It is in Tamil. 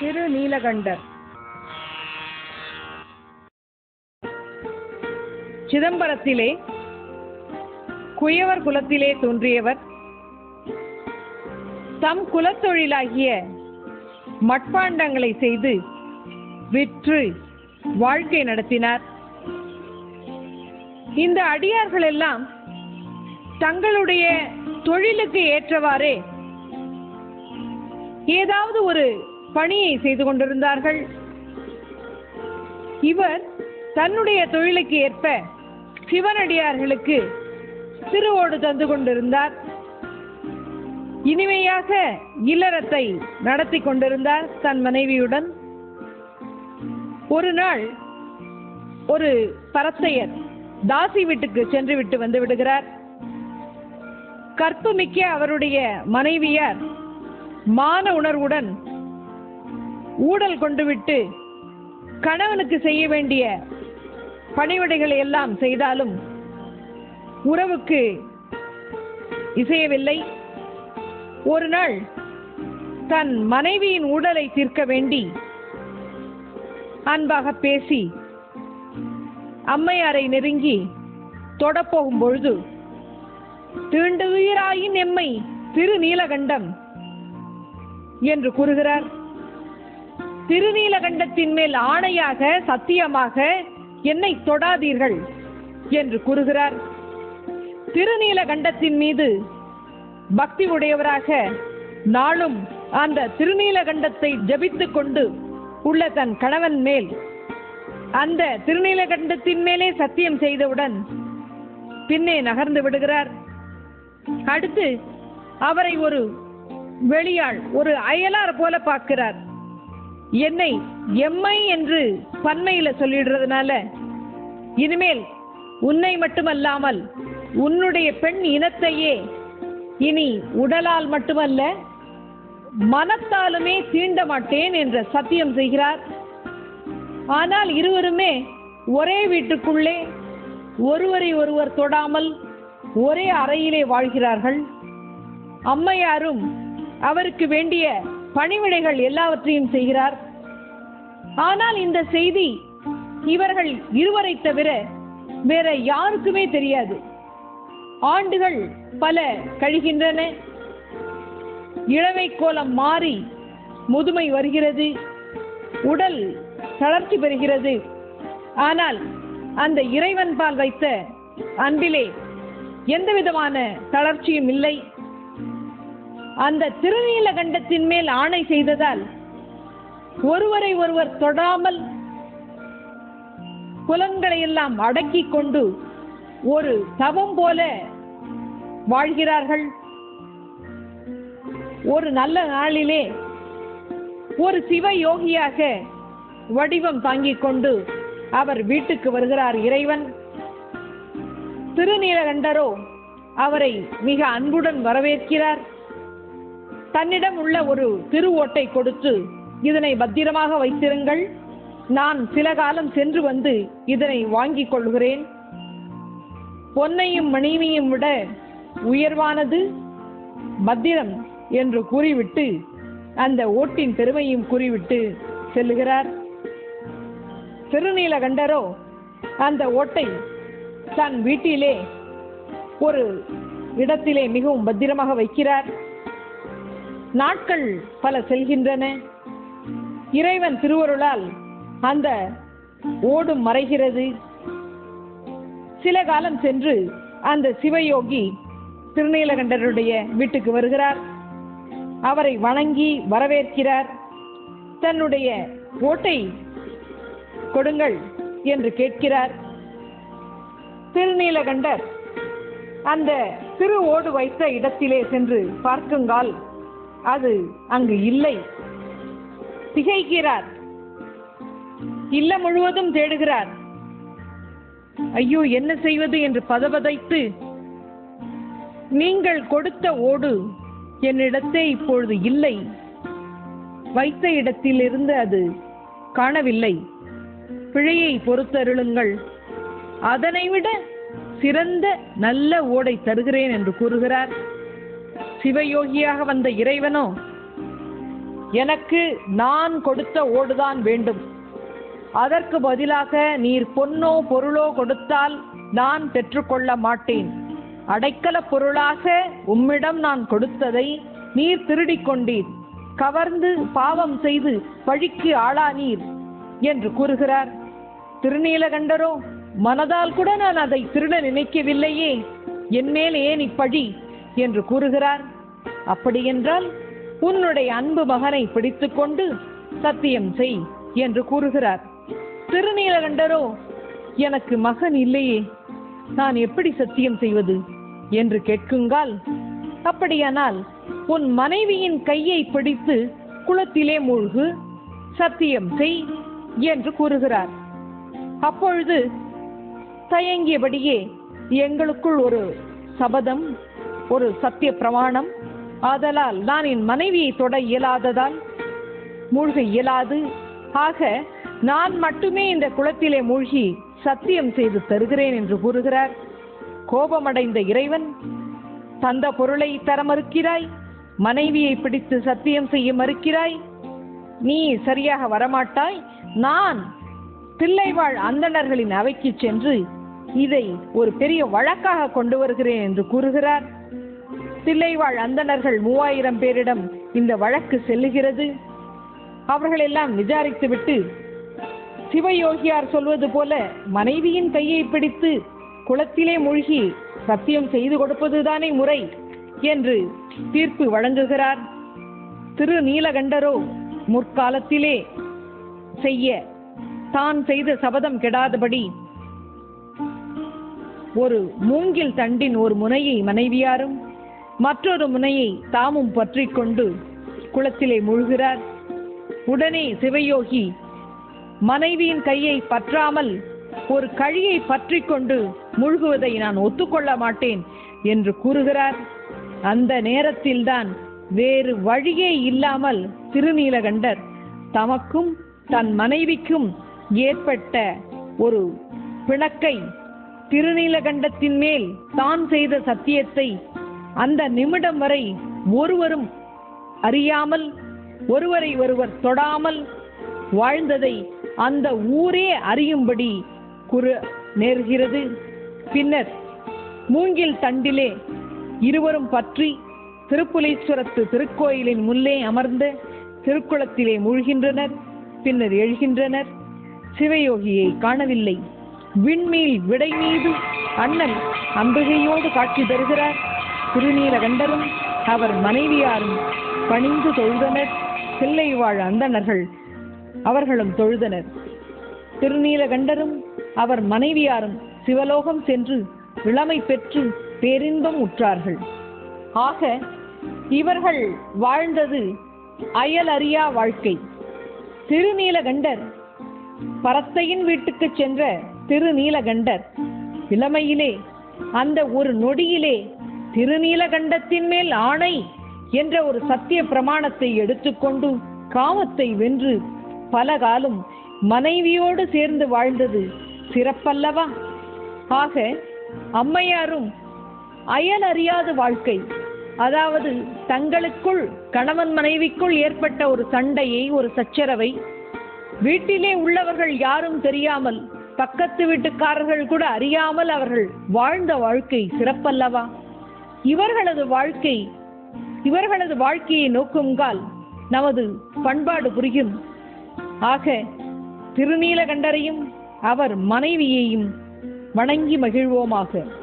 திரு நீலகண்டர் சிதம்பரத்திலே குயவர் குலத்திலே தோன்றியவர். தம் குலத்தொழிலாகிய மட்பாண்டங்களை செய்து விற்று வாழ்க்கை நடத்தினார். இந்த அடியார்கள் எல்லாம் தங்களுடைய தொழிலுக்கு ஏற்றவாறே ஏதாவது ஒரு பணியை செய்து கொண்டிருந்தார்கள். இவர் தன்னுடைய தொழிலுக்கு ஏற்ப சிவனடியார்களுக்கு திருவோடு தந்து கொண்டிருந்தார். இனிமையாக இல்லறத்தை நடத்தி கொண்டிருந்தார் தன் மனைவியுடன். ஒரு நாள் ஒரு பரத்தையர் தாசி வீட்டுக்கு சென்று விட்டு வந்து விடுகிறார். கற்புமிக்க அவருடைய மனைவியார் மான உணர்வுடன் ஊடல் கொண்டு விட்டு கணவனுக்கு செய்ய வேண்டிய பணிவிடைகளை எல்லாம் செய்தாலும் உறவுக்கு இசையவில்லை. ஒரு நாள் தன் மனைவியின் உடலை தீர்க்க வேண்டி அன்பாக பேசி அம்மையாரை நெருங்கி தொடப்போகும் பொழுது தீண்டுவீராயின் எம்மை திருநீலகண்டம் என்று கூறுகிறார். திருநீலகண்டத்தின் மேல் ஆணையாக சத்தியமாக என்னை தொடாதீர்கள் என்று கூறுகிறார். திருநீலகண்டத்தின் மீது பக்தி உடையவராக நாளும் அந்த திருநீலகண்டத்தை ஜபித்துக் கொண்டு உள்ள தன் கணவன் மேல் அந்த திருநீலகண்டத்தின் மேலே சத்தியம் செய்தவுடன் பின்னே நகர்ந்து விடுகிறார். அடுத்து அவரை ஒரு வெளியாள் ஒரு அயலார் போல பார்க்கிறார். என்னை எம்மை என்று பன்மையில சொல்லிடுறதுனால இனிமேல் உன்னை மட்டுமல்லாமல் உன்னுடைய பெண் இனத்தையே இனி உடலால் மட்டுமல்ல மனத்தாலுமே தீண்ட மாட்டேன் என்ற சத்தியம் செய்கிறார். ஆனால் இருவருமே ஒரே வீட்டுக்குள்ளே ஒருவரை ஒருவர் தொடாமல் ஒரே அறையிலே வாழ்கிறார்கள். அம்மையாரும் அவருக்கு வேண்டிய பணிவிடைகள் எல்லாவற்றையும் செய்கிறார். ஆனால் இந்த செய்தி இவர்கள் இருவரை தவிர வேற யாருக்குமே தெரியாது. ஆண்டுகள் பல கழிகின்றன. இளமை கோலம் மாறி முதுமை வருகிறது. உடல் தளர்ச்சி பெறுகிறது. ஆனால் அந்த இறைவன் பால் வைத்த அன்பிலே எந்தவிதமான தளர்ச்சியும் இல்லை. அந்த திருநீலகண்டத்தின் மேல் ஆணை செய்ததால் ஒருவரை ஒருவர் தொடாமல் குலங்களை எல்லாம் அடக்கி கொண்டு ஒரு தவம் போல வாழ்கிறார்கள். ஒரு நல்ல நாளிலே ஒரு சிவ யோகியாக வடிவம் தாங்கிக் கொண்டு அவர் வீட்டுக்கு வருகிறார் இறைவன். திருநீலகண்டரோ அவரை மிக அன்புடன் வரவேற்கிறார். தன்னிடம் உள்ள ஒரு திருவோட்டை கொடுத்து இதனை பத்திரமாக வைத்திருங்கள். நான் சில காலம் சென்று வந்து இதனை வாங்கிக் கொள்கிறேன். பொன்னையும் மணிமையும் விட உயர்வானது பத்திரம் என்று கூறிவிட்டு அந்த ஓட்டின் பெருமையும் கூறிவிட்டு செல்லுகிறார். திருநீலகண்டரோ அந்த ஓட்டை தன் வீட்டிலே ஒரு இடத்திலே மிகவும் பத்திரமாக வைக்கிறார். நாட்கள் பல செல்கின்றன. இறைவன் திருவருளால் அந்த ஓடும் மறைகிறது. சில காலம் சென்று அந்த சிவயோகி திருநீலகண்டருடைய வீட்டுக்கு வருகிறார். அவரை வணங்கி வரவேற்கிறார். தன்னுடைய ஓட்டை கொடுங்கள் என்று கேட்கிறார். திருநீலகண்டர் அந்த திரு ஓடு வைத்த இடத்திலே சென்று பார்க்குங்கால் அது அங்கு இல்லை. திகைக்கிறார். இல்லம் முழுவதும் தேடுகிறார். ஐயோ என்ன செய்வது என்று பதபதைத்து நீங்கள் கொடுத்த ஓடு என்னிடத்தே இப்பொழுது இல்லை. வைத்த இடத்திலிருந்து அது காணவில்லை. பிழையை பொறுத்தருளுங்கள். அதனை விட சிறந்த நல்ல ஓடை தருகிறேன் என்று கூறுகிறார். சிவயோகியாக வந்த இறைவனோ எனக்கு நான் கொடுத்த ஓடுதான் வேண்டும். அதற்கு பதிலாக நீர் பொன்னோ பொருளோ கொடுத்தால் நான் பெற்றுக்கொள்ள மாட்டேன். அடைக்கல பொருளாக உம்மிடம் நான் கொடுத்ததை நீர் திருடிக் கொண்டீர். கவர்ந்து பாவம் செய்து பழிக்கு ஆளானீர் என்று கூறுகிறார். திருநீலகண்டரோ மனதால் கூட நான் அதை திருட நினைக்கவில்லையே. என்மேல் ஏன் இப்பழி? என்று கூறுகிறார். அப்படியென்றால் உன்னுடைய அன்பு மகனை பிடித்துக்கொண்டு சத்தியம் செய் என்று கூறுகிறார். திருநீலகண்டரோ எனக்கு மகன் இல்லையே நான் எப்படி சத்தியம் செய்வது என்று கேட்குங்கால் அப்படியானால் உன் மனைவியின் கையை பிடித்து குளத்திலே மூழ்கு சத்தியம் செய் என்று கூறுகிறார். அப்பொழுது தயங்கியபடியே எங்களுக்குள் ஒரு சபதம் ஒரு சத்திய பிரமாணம். ஆதலால் நான் என் மனைவியை தொட இயலாததால் மூழ்க இயலாது. ஆக நான் மட்டுமே இந்த குளத்திலே மூழ்கி சத்தியம் செய்து தருகிறேன் என்று கூறுகிறார். கோபமடைந்த இறைவன் தந்த பொருளை தர மறுக்கிறாய் மனைவியை பிடித்து சத்தியம் செய்ய மறுக்கிறாய் நீ சரியாக வரமாட்டாய் நான் பிள்ளைவாழ் அந்தணர்களின் அவைக்கு சென்று இதை ஒரு பெரிய வழக்காக கொண்டு வருகிறேன் என்று கூறுகிறார். தில்லைவாழ் அந்தணர்கள் மூவாயிரம் பேரிடம் இந்த வழக்கு செல்லுகிறது. அவர்களெல்லாம் விசாரித்துவிட்டு சிவயோகியார் சொல்வது போல மனைவியின் கையை பிடித்து குளத்திலே மூழ்கி சத்தியம் செய்து கொடுப்பதுதானே முறை என்று தீர்ப்பு வழங்குகிறார். திரு நீலகண்டரோ முற்காலத்திலே செய்ய தான் செய்த சபதம் கெடாதபடி ஒரு மூங்கில் தண்டின் ஒரு முனையை மனைவியாரும் மற்றொரு முனையை தாமும் பற்றி கொண்டு குளத்திலே முழுகிறார். உடனே சிவயோகி மனைவியின் கையை பற்றாமல் ஒரு கழியை பற்றி கொண்டு மூழ்குவதை நான் ஒத்துக்கொள்ள மாட்டேன் என்று கூறுகிறார். அந்த நேரத்தில்தான் வேறு வழியே இல்லாமல் திருநீலகண்டர் தமக்கும் தன் மனைவிக்கும் ஏற்பட்ட ஒரு பிணக்கை திருநீலகண்டத்தின் மேல் தான் செய்த சத்தியத்தை அந்த நிமிடம் வரை ஒருவரும் அறியாமல் ஒருவரை ஒருவர் தொடாமல் வாழ்ந்ததை அந்த ஊரே அறியும்படி குறு நேர்கிறது. பின்னர் மூங்கில் தண்டிலே இருவரும் பற்றி திருப்புலீஸ்வரத்து திருக்கோயிலின் முன்னே அமர்ந்து திருக்குளத்திலே மூழ்கின்றனர். பின்னர் எழுகின்றனர். சிவயோகியை காணவில்லை. விண்மீல் விடை மீது அண்ணன் அம்பிகையோடு காட்சி தருகிறார். திருநீலகண்டரும் அவர் மனைவியாரும் பணிந்து தொழுதனர். சில்லை வாழ் அந்தணர்கள் அவர்களும் தொழுதனர். திருநீலகண்டரும் அவர் மனைவியாரும் சிவலோகம் சென்று இளமை பெற்று பேரின்பம் உற்றார்கள். ஆக இவர்கள் வாழ்ந்தது அயலறியா வாழ்க்கை. திருநீலகண்டர் பரத்தையின் வீட்டுக்கு சென்ற திருநீலகண்டர் இளமையிலே அந்த ஒரு நொடியிலே திருநீலகண்டத்தின் மேல் ஆணை என்ற ஒரு சத்திய பிரமாணத்தை எடுத்துக்கொண்டு காமத்தை வென்று பல காலம் மனைவியோடு சேர்ந்து வாழ்ந்தது சிறப்பல்லவா? ஆக அம்மையாரும் அயல் அறியாத வாழ்க்கை. அதாவது தங்களுக்குள் கணவன் மனைவிக்குள் ஏற்பட்ட ஒரு சண்டையை ஒரு சச்சரவை வீட்டிலே உள்ளவர்கள் யாரும் தெரியாமல் பக்கத்து வீட்டுக்காரர்கள் கூட அறியாமல் அவர்கள் வாழ்ந்த வாழ்க்கை சிறப்பல்லவா? இவர்களது வாழ்க்கை இவர்களது வாழ்க்கையை நோக்குங்கால் நமது பண்பாடு புரியும். ஆக திருநீலகண்டரையும் அவர் மனைவியையும் வணங்கி மகிழ்வோமாக.